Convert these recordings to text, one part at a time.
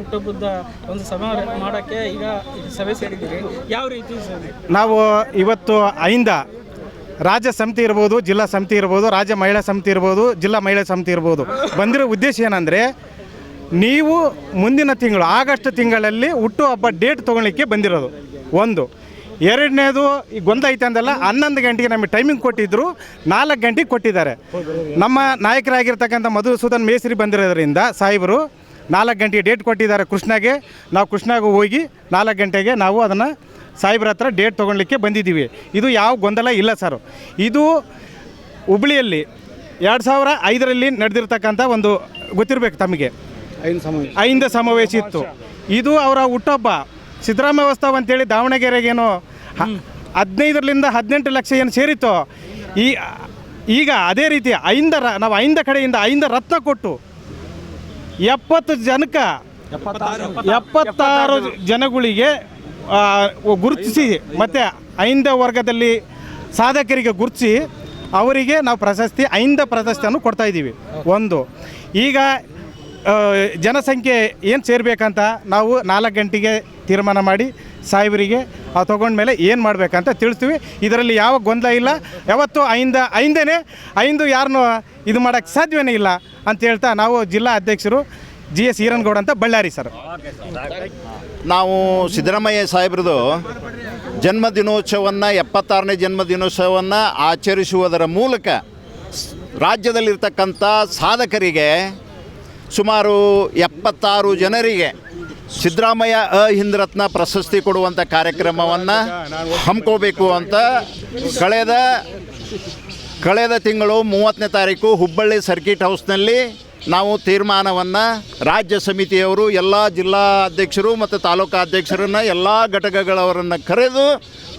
ಹುಟ್ಟುಹಬ್ಬದ ಒಂದು ಸಭೆ ಮಾಡೋಕ್ಕೆ ಈಗ ಸಭೆ ಸೇರಿದ್ದೀರಿ. ಯಾವ ರೀತಿ ನಾವು ಇವತ್ತು ಐಂದ ರಾಜ್ಯ ಸಮಿತಿ ಇರ್ಬೋದು, ಜಿಲ್ಲಾ ಸಮಿತಿ ಇರ್ಬೋದು, ರಾಜ್ಯ ಮಹಿಳಾ ಸಮಿತಿ ಇರ್ಬೋದು, ಜಿಲ್ಲಾ ಮಹಿಳಾ ಸಮಿತಿ ಇರ್ಬೋದು. ಬಂದಿರೋ ಉದ್ದೇಶ ಏನಂದರೆ ನೀವು ಮುಂದಿನ ತಿಂಗಳು, ಆಗಸ್ಟ್ ತಿಂಗಳಲ್ಲಿ ಹುಟ್ಟುಹಬ್ಬ ಡೇಟ್ ತೊಗೊಳಿಕ್ಕೆ ಬಂದಿರೋದು. ಒಂದು. ಎರಡನೇದು, ಈ ಗೊಂದ ಐತೆ ಅಂದಲ್ಲ, ಹನ್ನೊಂದು ಗಂಟೆಗೆ ನಮಗೆ ಟೈಮಿಂಗ್ ಕೊಟ್ಟಿದ್ದರು ನಾಲ್ಕು ಗಂಟೆಗೆ ಕೊಟ್ಟಿದ್ದಾರೆ. ನಮ್ಮ ನಾಯಕರಾಗಿರ್ತಕ್ಕಂಥ ಮಧುಸೂದನ್ ಮೇಸ್ರಿ ಬಂದಿರೋದ್ರಿಂದ ಸಾಹೇಬರು ನಾಲ್ಕು ಗಂಟೆಗೆ ಡೇಟ್ ಕೊಟ್ಟಿದ್ದಾರೆ ಕೃಷ್ಣಗೆ. ನಾವು ಕೃಷ್ಣಾಗ ಹೋಗಿ ನಾಲ್ಕು ಗಂಟೆಗೆ ನಾವು ಅದನ್ನು ಸಾಹೇಬ್ರ ಹತ್ರ ಡೇಟ್ ತೊಗೊಳ್ಲಿಕ್ಕೆ ಬಂದಿದ್ದೀವಿ. ಇದು ಯಾವ ಗೊಂದಲ ಇಲ್ಲ ಸರ್. ಇದು ಹುಬ್ಳಿಯಲ್ಲಿ ಎರಡು ಸಾವಿರ ಐದರಲ್ಲಿ ನಡೆದಿರ್ತಕ್ಕಂಥ ಒಂದು ಗೊತ್ತಿರಬೇಕು ತಮಗೆ. ಐಂದ ಸಮಾವೇಶ. ಇತ್ತು. ಇದು ಅವರ ಹುಟ್ಟಬ್ಬ ಸಿದ್ದರಾಮಯ್ಯ ವ್ಯವಸ್ಥಾವ ಅಂತೇಳಿ ದಾವಣಗೆರೆಗೇನು ಹದಿನೈದರಿಂದ ಹದಿನೆಂಟು ಲಕ್ಷ ಏನು ಸೇರಿತ್ತು. ಈ ಈಗ ಅದೇ ರೀತಿ ಐಂದ ನಾವು ಐಂದ ಕಡೆಯಿಂದ ಐಂದ ರತ್ನ ಕೊಟ್ಟು ಎಪ್ಪತ್ತು ಜನಕ್ಕೆ ಎಪ್ಪತ್ತಾರು ಜನಗಳಿಗೆ ಗುರುತಿಸಿ ಮತ್ತು ಐಂದ ವರ್ಗದಲ್ಲಿ ಸಾಧಕರಿಗೆ ಗುರುತಿಸಿ ಅವರಿಗೆ ನಾವು ಪ್ರಶಸ್ತಿ, ಐಂದ ಪ್ರಶಸ್ತಿಯನ್ನು ಕೊಡ್ತಾ ಇದ್ದೀವಿ. ಒಂದು. ಈಗ ಜನಸಂಖ್ಯೆ ಏನು ಸೇರಬೇಕಂತ ನಾವು ನಾಲ್ಕು ಗಂಟೆಗೆ ತೀರ್ಮಾನ ಮಾಡಿ ಸಾಹೇಬರಿಗೆ, ಆ, ತೊಗೊಂಡ್ಮೇಲೆ ಏನು ಮಾಡಬೇಕಂತ ತಿಳಿಸ್ತೀವಿ. ಇದರಲ್ಲಿ ಯಾವ ಗೊಂದಲ ಇಲ್ಲ. ಯಾವತ್ತು ಐಂದ, ಐಂದನೇ, ಐಂದು ಯಾರನ್ನೂ ಇದು ಮಾಡೋಕ್ಕೆ ಸಾಧ್ಯವೇ ಇಲ್ಲ. ಅಂತ ಹೇಳ್ತಾ ನಾವು ಜಿಲ್ಲಾ ಅಧ್ಯಕ್ಷರು ಜಿ ಎಸ್ ಈರನ್ಗೌಡ ಅಂತ ಬಳ್ಳಾರಿ ಸರ್. ನಾವು ಸಿದ್ದರಾಮಯ್ಯ ಸಾಹೇಬ್ರದು ಜನ್ಮ ದಿನೋತ್ಸವವನ್ನು ಎಪ್ಪತ್ತಾರನೇ ಜನ್ಮ ದಿನೋತ್ಸವವನ್ನು ಆಚರಿಸುವುದರ ಮೂಲಕ ರಾಜ್ಯದಲ್ಲಿರ್ತಕ್ಕಂಥ ಸಾಧಕರಿಗೆ ಸುಮಾರು ಎಪ್ಪತ್ತಾರು ಜನರಿಗೆ ಸಿದ್ದರಾಮಯ್ಯ ಅಹಿಂದ್ ರತ್ನ ಪ್ರಶಸ್ತಿ ಕೊಡುವಂಥ ಕಾರ್ಯಕ್ರಮವನ್ನು ಹಮ್ಮಿಕೋಬೇಕು ಅಂತ ಕಳೆದ ಕಳೆದ ತಿಂಗಳು ಮೂವತ್ತನೇ ತಾರೀಕು ಹುಬ್ಬಳ್ಳಿ ಸರ್ಕಿಟ್ ಹೌಸ್ನಲ್ಲಿ ನಾವು ತೀರ್ಮಾನವನ್ನು ರಾಜ್ಯ ಸಮಿತಿಯವರು, ಎಲ್ಲ ಜಿಲ್ಲಾ ಅಧ್ಯಕ್ಷರು ಮತ್ತು ತಾಲೂಕಾ ಅಧ್ಯಕ್ಷರನ್ನು, ಎಲ್ಲ ಘಟಕಗಳವರನ್ನು ಕರೆದು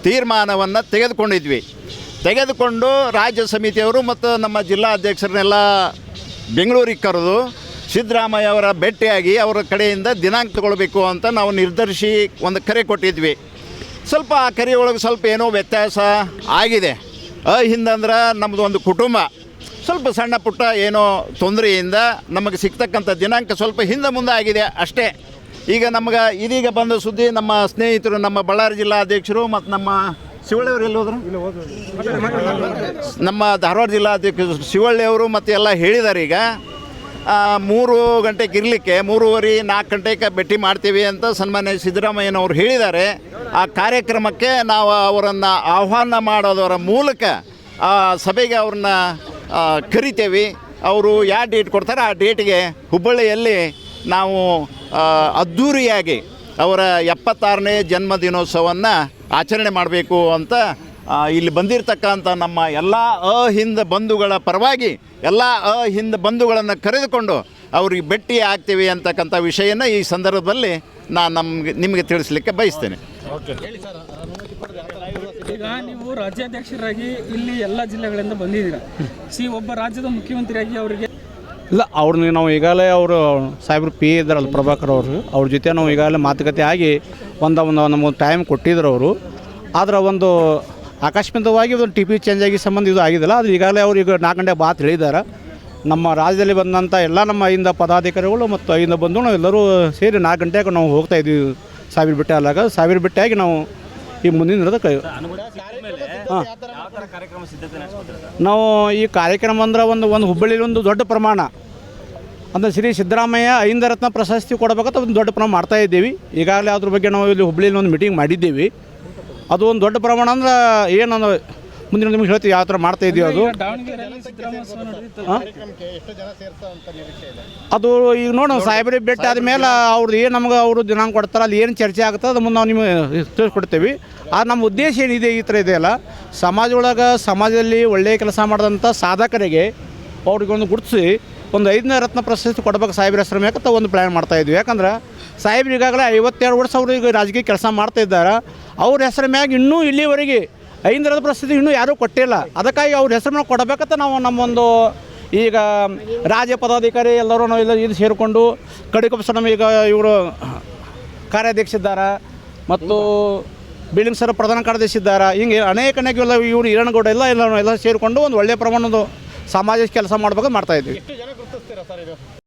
ತೀರ್ಮಾನವನ್ನು ತೆಗೆದುಕೊಂಡಿದ್ವಿ. ತೆಗೆದುಕೊಂಡು ರಾಜ್ಯ ಸಮಿತಿಯವರು ಮತ್ತು ನಮ್ಮ ಜಿಲ್ಲಾ ಅಧ್ಯಕ್ಷರನ್ನೆಲ್ಲ ಬೆಂಗಳೂರಿಗೆ ಕರೆದು ಸಿದ್ದರಾಮಯ್ಯ ಅವರ ಭೇಟಿಯಾಗಿ ಅವರ ಕಡೆಯಿಂದ ದಿನಾಂಕ ತಗೊಳ್ಬೇಕು ಅಂತ ನಾವು ನಿರ್ಧರಿಸಿ ಒಂದು ಕರೆ ಕೊಟ್ಟಿದ್ವಿ. ಸ್ವಲ್ಪ ಆ ಕರೆಯೊಳಗೆ ಸ್ವಲ್ಪ ಏನೋ ವ್ಯತ್ಯಾಸ ಆಗಿದೆ. ಅಹಿಂದ ಅಂದ್ರೆ ನಮ್ಮದು ಒಂದು ಕುಟುಂಬ. ಸ್ವಲ್ಪ ಸಣ್ಣ ಪುಟ್ಟ ಏನೋ ತೊಂದರೆಯಿಂದ ನಮಗೆ ಸಿಗ್ತಕ್ಕಂಥ ದಿನಾಂಕ ಸ್ವಲ್ಪ ಹಿಂದೆ ಮುಂದೆ ಆಗಿದೆ ಅಷ್ಟೇ. ಈಗ ನಮ್ಗೆ ಇದೀಗ ಬಂದ ಸುದ್ದಿ ನಮ್ಮ ಸ್ನೇಹಿತರು, ನಮ್ಮ ಬಳ್ಳಾರಿ ಜಿಲ್ಲಾ ಅಧ್ಯಕ್ಷರು ಮತ್ತು ನಮ್ಮ ಶಿವಳ್ಳಿಯವರು ಎಲ್ಲಿ ಹೋದ್ರು? ನಮ್ಮ ಧಾರವಾಡ ಜಿಲ್ಲಾ ಅಧ್ಯಕ್ಷ ಶಿವಳ್ಳಿಯವರು ಮತ್ತು ಎಲ್ಲ ಹೇಳಿದ್ದಾರೆ ಈಗ. ಮೂರು ಗಂಟೆಗೆ ಇರಲಿಕ್ಕೆ ಮೂರುವರೆ, ನಾಲ್ಕು ಗಂಟೆಗೆ ಭೇಟಿ ಮಾಡ್ತೀವಿ ಅಂತ ಸನ್ಮಾನ್ಯ ಸಿದ್ದರಾಮಯ್ಯನವರು ಹೇಳಿದ್ದಾರೆ. ಆ ಕಾರ್ಯಕ್ರಮಕ್ಕೆ ನಾವು ಅವರನ್ನು ಆಹ್ವಾನ ಮಾಡೋದರ ಮೂಲಕ, ಆ, ಸಭೆಗೆ ಅವ್ರನ್ನ ಕರಿತೇವೆ. ಅವರು ಯಾವ ಡೇಟ್ ಕೊಡ್ತಾರೆ ಆ ಡೇಟ್ಗೆ ಹುಬ್ಬಳ್ಳಿಯಲ್ಲಿ ನಾವು ಅದ್ಧೂರಿಯಾಗಿ ಅವರ ಎಪ್ಪತ್ತಾರನೇ ಜನ್ಮದಿನೋತ್ಸವವನ್ನು ಆಚರಣೆ ಮಾಡಬೇಕು ಅಂತ ಇಲ್ಲಿ ಬಂದಿರತಕ್ಕಂಥ ನಮ್ಮ ಎಲ್ಲ ಅಹಿಂದ ಬಂಧುಗಳ ಪರವಾಗಿ ಎಲ್ಲ ಅಹಿಂದ ಬಂಧುಗಳನ್ನು ಕರೆದುಕೊಂಡು ಅವ್ರಿಗೆ ಭೇಟಿ ಆಗ್ತೀವಿ ಅಂತಕ್ಕಂಥ ವಿಷಯನ ಈ ಸಂದರ್ಭದಲ್ಲಿ ನಾನು ನಮ್ಗೆ ನಿಮಗೆ ತಿಳಿಸ್ಲಿಕ್ಕೆ ಬಯಸ್ತೇನೆ. ಈಗ ನೀವು ರಾಜ್ಯಾಧ್ಯಕ್ಷರಾಗಿ ಇಲ್ಲಿ ಎಲ್ಲ ಜಿಲ್ಲೆಗಳಿಂದ ಬಂದಿದ್ದೀರಾ? ಸಿ ಒಬ್ಬ ರಾಜ್ಯದ ಮುಖ್ಯಮಂತ್ರಿಯಾಗಿ ಅವರಿಗೆ ಇಲ್ಲ ಅವ್ರನ್ನ ನಾವು ಈಗಾಗಲೇ ಅವರು ಸಾಹೇಬ್ರು ಪಿ ಇದ್ದಾರಲ್ಲ ಪ್ರಭಾಕರ್ ಅವರು ಅವ್ರ ಜೊತೆ ನಾವು ಈಗಾಗಲೇ ಮಾತುಕತೆ ಆಗಿ ಒಂದು ಒಂದು ನಮಗೆ ಟೈಮ್ ಕೊಟ್ಟಿದ್ರು ಅವರು. ಆದ್ರೆ ಒಂದು ಆಕಸ್ಮಿಕವಾಗಿ ಒಂದು ಟಿ ಪಿ ಚೇಂಜ್ ಆಗಿ ಸಂಬಂಧ ಇದು ಆಗಿದ್ದಿಲ್ಲ ಅದು ಈಗಾಗಲೇ ಅವರು ಈಗ ನಾಲ್ಕು ಗಂಟೆ ಬಾತ್ ಹೇಳಿದ್ದಾರೆ. ನಮ್ಮ ರಾಜ್ಯದಲ್ಲಿ ಬಂದಂಥ ಎಲ್ಲ ನಮ್ಮ ಐಂದ ಪದಾಧಿಕಾರಿಗಳು ಮತ್ತು ಐಂದ ಬಂದು ನಾವು ಎಲ್ಲರೂ ಸೇರಿ ನಾಲ್ಕು ಗಂಟೆಗೆ ನಾವು ಹೋಗ್ತಾ ಇದ್ದೀವಿ. ಸಾವಿರ ಬಿಟ್ಟೆ ಅಲ್ಲಾಗ ಸಾವಿರ ಬಿಟ್ಟೆಯಾಗಿ ನಾವು ಈ ಮುಂದಿನ ದಿನದ ಹಾಂ. ನಾವು ಈ ಕಾರ್ಯಕ್ರಮ ಅಂದ್ರೆ ಒಂದು ಒಂದು ಹುಬ್ಬಳ್ಳಿಲಿ ಒಂದು ದೊಡ್ಡ ಪ್ರಮಾಣ. ಅಂದರೆ ಶ್ರೀ ಸಿದ್ದರಾಮಯ್ಯ ಐಂದರತ್ನ ಪ್ರಶಸ್ತಿ ಕೊಡಬೇಕಂತ ಒಂದು ದೊಡ್ಡ ಪ್ರಮಾಣ ಮಾಡ್ತಾ ಇದ್ದೀವಿ. ಈಗಾಗಲೇ ಅದ್ರ ಬಗ್ಗೆ ನಾವು ಇಲ್ಲಿ ಹುಬ್ಬಳ್ಳಿಲಿ ಒಂದು ಮೀಟಿಂಗ್ ಮಾಡಿದ್ದೀವಿ. ಅದು ಒಂದು ದೊಡ್ಡ ಪ್ರಮಾಣ ಅಂದ್ರೆ ಏನು ಮುಂದಿನ ನಿಮಗೆ ಹೇಳ್ತೀವಿ ಯಾವ ಥರ ಮಾಡ್ತಾ ಇದೀವಿ ಅದು. ಅದು ಈಗ ನೋಡೋಣ ಸಾಹೇಬ್ರಿಗೆ ಭೇಟಿ ಆದಮೇಲೆ ಅವ್ರದ್ದು ಏನು ನಮ್ಗೆ ಅವರು ದಿನಾಂಕ ಕೊಡ್ತಾರೆ ಅಲ್ಲಿ ಏನು ಚರ್ಚೆ ಆಗುತ್ತೆ ಅದು ಮುಂದೆ ನಾವು ನಿಮಗೆ ತಿಳಿಸ್ಕೊಡ್ತೇವೆ. ಆದ್ರೆ ನಮ್ಮ ಉದ್ದೇಶ ಏನಿದೆ ಈ ಥರ ಇದೆಯಲ್ಲ ಸಮಾಜ ಒಳಗೆ ಸಮಾಜದಲ್ಲಿ ಒಳ್ಳೆಯ ಕೆಲಸ ಮಾಡಿದಂಥ ಸಾಧಕರಿಗೆ ಅವ್ರಿಗೊಂದು ಗುರುತಿಸಿ ಒಂದು ಐದನೇ ರತ್ನ ಪ್ರಶಸ್ತಿ ಕೊಡ್ಬೇಕು ಸಾಹೇಬ್ರ ಹೆಸರು ಮೇಲೆ ಒಂದು ಪ್ಲ್ಯಾನ್ ಮಾಡ್ತಾ ಇದ್ವಿ. ಯಾಕಂದ್ರೆ ಸಾಹೇಬ್ರು ಈಗಾಗಲೇ ಐವತ್ತೆರಡು ವರ್ಷ ಅವರು ಈಗ ರಾಜಕೀಯ ಕೆಲಸ ಮಾಡ್ತಾ ಇದ್ದಾರೆ. ಅವ್ರ ಹೆಸರ ಮ್ಯಾಗ ಇನ್ನೂ ಇಲ್ಲಿವರೆಗೆ ಐಂದ್ರದ ಪ್ರಸ್ತುತಿ ಇನ್ನೂ ಯಾರೂ ಕೊಟ್ಟಿಲ್ಲ. ಅದಕ್ಕಾಗಿ ಅವ್ರ ಹೆಸರು ಮ್ಯಾಗ ಕೊಡಬೇಕಂತ ನಾವು ನಮ್ಮೊಂದು ಈಗ ರಾಜ್ಯ ಪದಾಧಿಕಾರಿ ಎಲ್ಲರೂ ಇಲ್ಲ ಇದು ಸೇರಿಕೊಂಡು ಕಡಿಕೊಪ್ಪ ನಮ್ಮ ಈಗ ಇವರು ಕಾರ್ಯಾಧ್ಯಕ್ಷ ಇದ್ದಾರೆ ಮತ್ತು ಬಿಲ್ಡಿಂಗ್ ಸರ್ ಪ್ರಧಾನ ಕಾರ್ಯದರ್ಶಿ ಇದ್ದಾರೆ ಹಿಂಗೆ ಅನೇಕ ಅನೇಕ ಎಲ್ಲ ಇವರು ಈರಣಗೌಡ ಎಲ್ಲ ಎಲ್ಲ ಎಲ್ಲ ಸೇರಿಕೊಂಡು ಒಂದು ಒಳ್ಳೆಯ ಪ್ರಮಾಣದ ಸಮಾಜಕ್ಕೆ ಕೆಲಸ ಮಾಡ್ಬೇಕು ಮಾಡ್ತಾ ಇದ್ವಿ